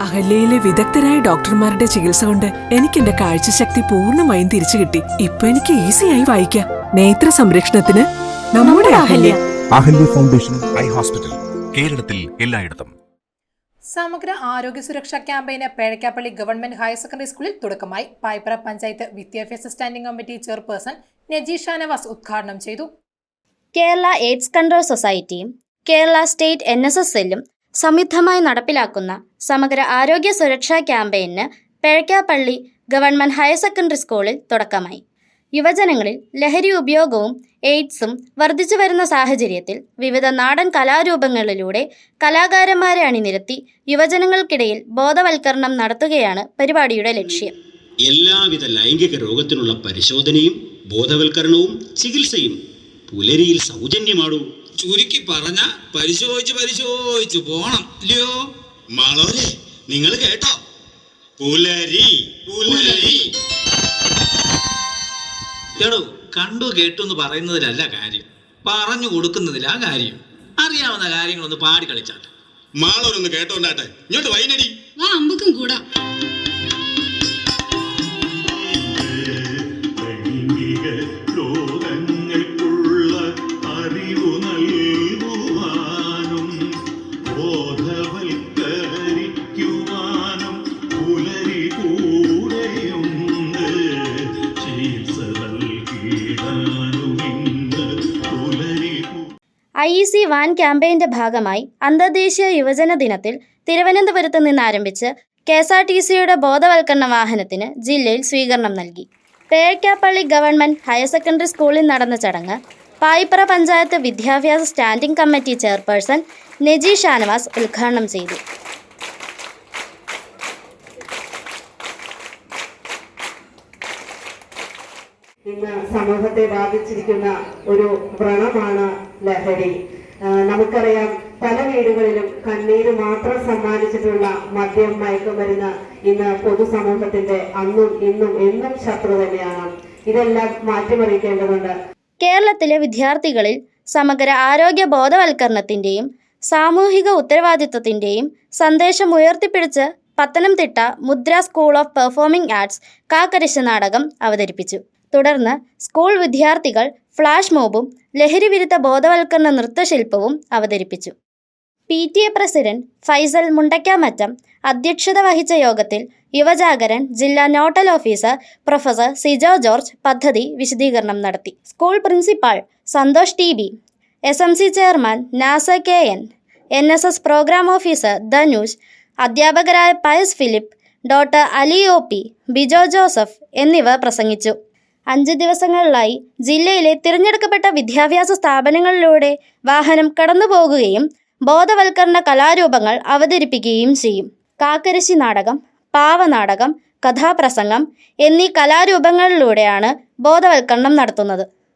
അഹല്യയിലെ വിദഗ്ധരായ ഡോക്ടർമാരുടെ ചികിത്സ കൊണ്ട് എനിക്ക് എന്റെ കാഴ്ചശക്തി പൂർണമായും തിരിച്ചു കിട്ടി. ഇപ്പൊ എനിക്ക് ഈസിയായി വായിക്കാം. നേത്ര സംരക്ഷണത്തിന് നമ്മുടെ Ahalya. Ahalya. Foundation eye hospital കേരളത്തിൽ എല്ലായിടത്തും. സമഗ്ര ആരോഗ്യ സുരക്ഷാ ക്യാമ്പയിന് പേഴക്കാപ്പള്ളി ഗവൺമെന്റ് ഹയർ സെക്കൻഡറി സ്കൂളിൽ തുടക്കമായി. പായ്പ്ര പഞ്ചായത്ത് വിദ്യാഭ്യാസ standing committee chairperson Najeesha Shanavas ഉദ്ഘാടനം ചെയ്തു. Kerala AIDS control സൊസൈറ്റിയും Kerala state N S S എല്ലും സംയുക്തമായി നടപ്പിലാക്കുന്ന സമഗ്ര ആരോഗ്യ സുരക്ഷാ ക്യാമ്പയിന് പേഴക്കാപ്പള്ളി ഗവൺമെന്റ് ഹയർ സെക്കൻഡറി സ്കൂളിൽ തുടക്കമായി. യുവജനങ്ങളിൽ ലഹരി ഉപയോഗവും എയ്ഡ്സും വർദ്ധിച്ചു വരുന്ന സാഹചര്യത്തിൽ വിവിധ നാടൻ കലാരൂപങ്ങളിലൂടെ കലാകാരന്മാരെ അണിനിരത്തി യുവജനങ്ങൾക്കിടയിൽ ബോധവൽക്കരണം നടത്തുകയാണ് പരിപാടിയുടെ ലക്ഷ്യം. എല്ലാവിധ ലൈംഗിക രോഗത്തിനുള്ള പരിശോധനയും ബോധവൽക്കരണവും ചികിത്സയും പുലരിയിൽ സൗജന്യമാണു? ചുരുക്കി പറഞ്ഞ പരിശോധിച്ച് പരിശോധിച്ച് പോണം ഇല്ലയോ? മാളോരെ നിങ്ങൾ കേട്ടോ. പുലരി പുലരി. എടോ കണ്ടു കേട്ടു എന്ന് പറയുന്നതിലല്ല കാര്യം. പറഞ്ഞു കൊടുക്കുന്നതിലാ കാര്യം. അറിയാവുന്ന കാര്യങ്ങളൊന്ന് പാടി കളിച്ചാട്ടെ. മാളോരൊന്ന് കേട്ടോണ്ടാട്ടെ. ഇങ്ങോട്ട് വൈനടി. ആ അമ്പക്കും കൂടാ. ഐ ഇ സി വാൻ ക്യാമ്പയിന്റെ ഭാഗമായി അന്തർദേശീയ യുവജന ദിനത്തിൽ തിരുവനന്തപുരത്ത് നിന്ന് ആരംഭിച്ച് കെ എസ് ആർ ടി സിയുടെ ബോധവൽക്കരണ വാഹനത്തിന് ജില്ലയിൽ സ്വീകരണം നൽകി. പേഴക്കാപ്പള്ളി ഗവൺമെന്റ് ഹയർ സെക്കൻഡറി സ്കൂളിൽ നടന്ന ചടങ്ങ് പായിപ്ര പഞ്ചായത്ത് വിദ്യാഭ്യാസ standing committee chairperson Neji Shanavas ഉദ്ഘാടനം ചെയ്തു. ഇന്ന് സമൂഹത്തെ ബാധിച്ചിരിക്കുന്ന ഒരു വ്രണമാണ് ലഹരി. നമുക്കറിയാം പല വീടുകളിലും കണ്ണീര് മാത്രം സമ്മാനിച്ചിട്ടുള്ള മദ്യം മയക്കുമരുന്ന് ഇന്ന് പൊതുസമൂഹത്തിന്റെ അന്നും ഇന്നും എന്നും ശത്രു തന്നെയാണ്. ഇതെല്ലാം മാറ്റിമറിക്കേണ്ടതുണ്ട്. കേരളത്തിലെ വിദ്യാർത്ഥികളിൽ സമഗ്ര ആരോഗ്യ ബോധവൽക്കരണത്തിന്റെയും സാമൂഹിക ഉത്തരവാദിത്വത്തിന്റെയും സന്ദേശം ഉയർത്തിപ്പിടിച്ച് Pathanamthitta Mudra school of performing arts കാക്കരശ നാടകം അവതരിപ്പിച്ചു. തുടർന്ന് സ്കൂൾ വിദ്യാർത്ഥികൾ ഫ്ലാഷ് മോബും ലഹരിവിരുദ്ധ ബോധവൽക്കരണ നൃത്തശില്പവും അവതരിപ്പിച്ചു. P T A president Faisal Mundakkamattam അധ്യക്ഷത വഹിച്ച യോഗത്തിൽ യുവജാഗരൻ ജില്ലാ nodal officer professor Sijo George പദ്ധതി വിശദീകരണം നടത്തി. School principal Santhosh T B S M C chairman Nasa K N N S S programme officer Dhanush അധ്യാപകരായ Pius Philip doctor Ali O P Bijo Joseph എന്നിവർ പ്രസംഗിച്ചു. അഞ്ച് ദിവസങ്ങളിലായി ജില്ലയിലെ തിരഞ്ഞെടുക്കപ്പെട്ട വിദ്യാഭ്യാസ സ്ഥാപനങ്ങളിലൂടെ വാഹനം കടന്നുപോകുകയും ബോധവൽക്കരണ കലാരൂപങ്ങൾ അവതരിപ്പിക്കുകയും ചെയ്യും. കാക്കരശി നാടകം പാവനാടകം കഥാപ്രസംഗം എന്നീ കലാരൂപങ്ങളിലൂടെയാണ് ബോധവൽക്കരണം നടത്തുന്നത്.